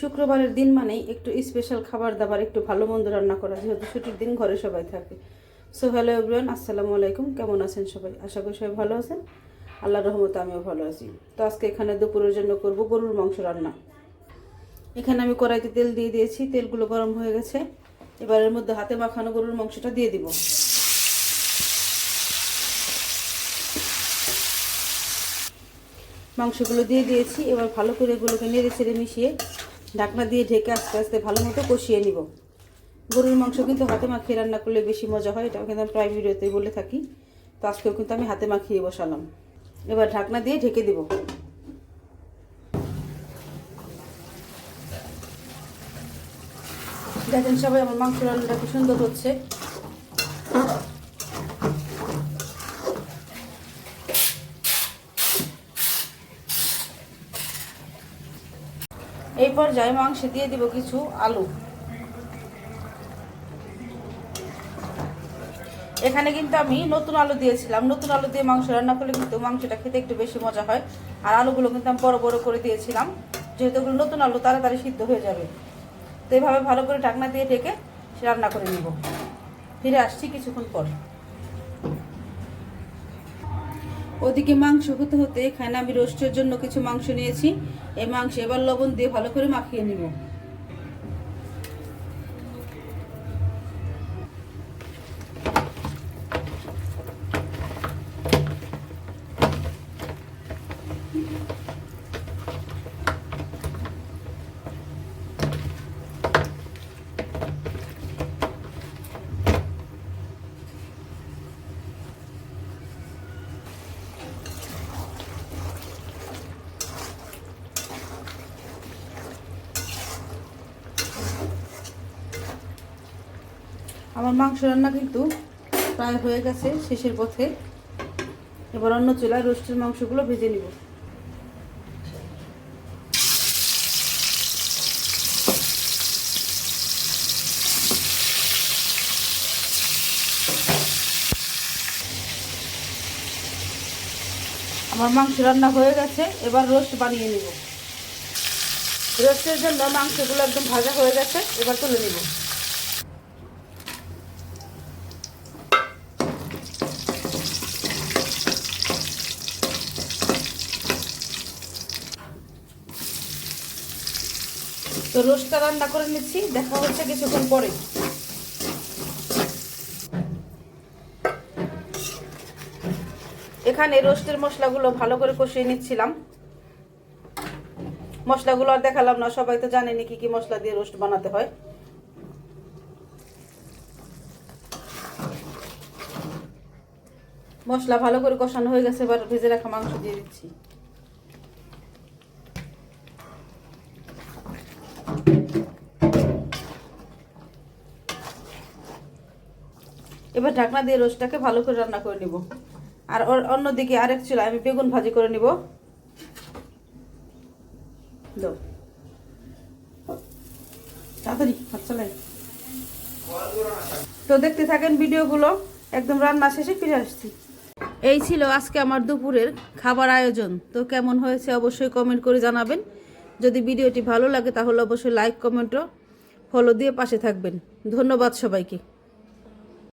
শুক্রবারের দিন মানেই একটু স্পেশাল খাবার দাবার, একটু ভালো মন্দ রান্না করা, যেহেতু ছুটির দিন ঘরে সবাই থাকে। সো হ্যালো এভরিওয়ান আসসালামু আলাইকুম, কেমন আছেন সবাই? আশা করি সবাই ভালো আছেন। আল্লাহ রহমতে আমিও ভালো আছি। তো আজকে এখানে দুপুরের জন্য করব গরুর মাংস রান্না। এখানে আমি কড়াইতে তেল দিয়ে দিয়েছি, তেলগুলো গরম হয়ে গেছে। এবারের মধ্যে হাতে মাখানো গরুর মাংসটা দিয়ে দিব। মাংসগুলো দিয়ে দিয়েছি, এবার ভালো করে এগুলোকে নেড়ে ছেড়ে মিশিয়ে ঢাকনা দিয়ে ঢেকে আস্তে আস্তে ভালো মতো কষিয়ে নিব। গরুর মাংস কিন্তু হাতে মাখিয়ে রান্না করলে বেশি মজা হয় এটা কিন্তু আমি প্রায় ভিডিওতেই বলে থাকি। তো আজকেও কিন্তু আমি হাতে মাখিয়ে বসালাম। এবার ঢাকনা দিয়ে ঢেকে দিব। দেখেন সবাই, আমার মাংস রান্নাটা খুব সুন্দর হচ্ছে। এই পর্যায়ে মাংসে দিয়ে দিব কিছু আলু। এখানে কিন্তু আমি নতুন আলু দিয়েছিলাম। নতুন আলু দিয়ে মাংস রান্না করলে কিন্তু মাংসটা খেতে একটু বেশি মজা হয়। আর আলুগুলো কিন্তু আমি বড় বড় করে দিয়েছিলাম। যেহেতু ওগুলো নতুন আলু, তাড়াতাড়ি সিদ্ধ হয়ে যাবে। তো এইভাবে ভালো করে ঢাকনা দিয়ে ঢেকে রান্না করে নিব। ফিরে আসছি কিছুক্ষণ পর। ওদিকে মাংস হতে হতে এখানে আমি রোস্টের জন্য কিছু মাংস নিয়েছি। এই মাংস এবার লবণ দিয়ে ভালো করে মাখিয়ে নিব। আমার মাংস রান্না কিন্তু প্রায় হয়ে গেছে, শেষের পথে। এবার অন্য চুলায় রোস্টের মাংসগুলো ভেজে নিব। আমার মাংস রান্না হয়ে গেছে, এবার রোস্ট বানিয়ে নিব। রোস্টের জন্য মাংসগুলো একদম ভাজা হয়ে গেছে, এবার তুলে নিব। রোস্টটা রান্না করে নিচ্ছি, দেখা হচ্ছে কিছুক্ষণ পরে। এখানে রোস্টের মশলাগুলো ভালো করে কষিয়ে নিচ্ছিলাম। মশলাগুলো আর দেখালাম না, সবাই তো জানেনি কি কি মশলা দিয়ে রোস্ট বানাতে হয়। মশলা ভালো করে কষানো হয়ে গেছে, এবার ভেজে রাখা মাংস দিয়ে দিচ্ছি। এবার ঢাকনা দিয়ে রোস্টটাকে ভালো করে রান্না করে নিব। আর অন্যদিকে আরেক চুলা আমি বেগুন ভাজি করে নিব। তাড়াতাড়ি তো দেখতে থাকেন ভিডিওগুলো, একদম রান্না শেষে ফিরে আসছি। এই ছিল আজকে আমার দুপুরের খাবার আয়োজন। তো কেমন হয়েছে অবশ্যই কমেন্ট করে জানাবেন। যদি ভিডিওটি ভালো লাগে তাহলে অবশ্যই লাইক কমেন্টও ফলো দিয়ে পাশে থাকবেন। ধন্যবাদ সবাইকে।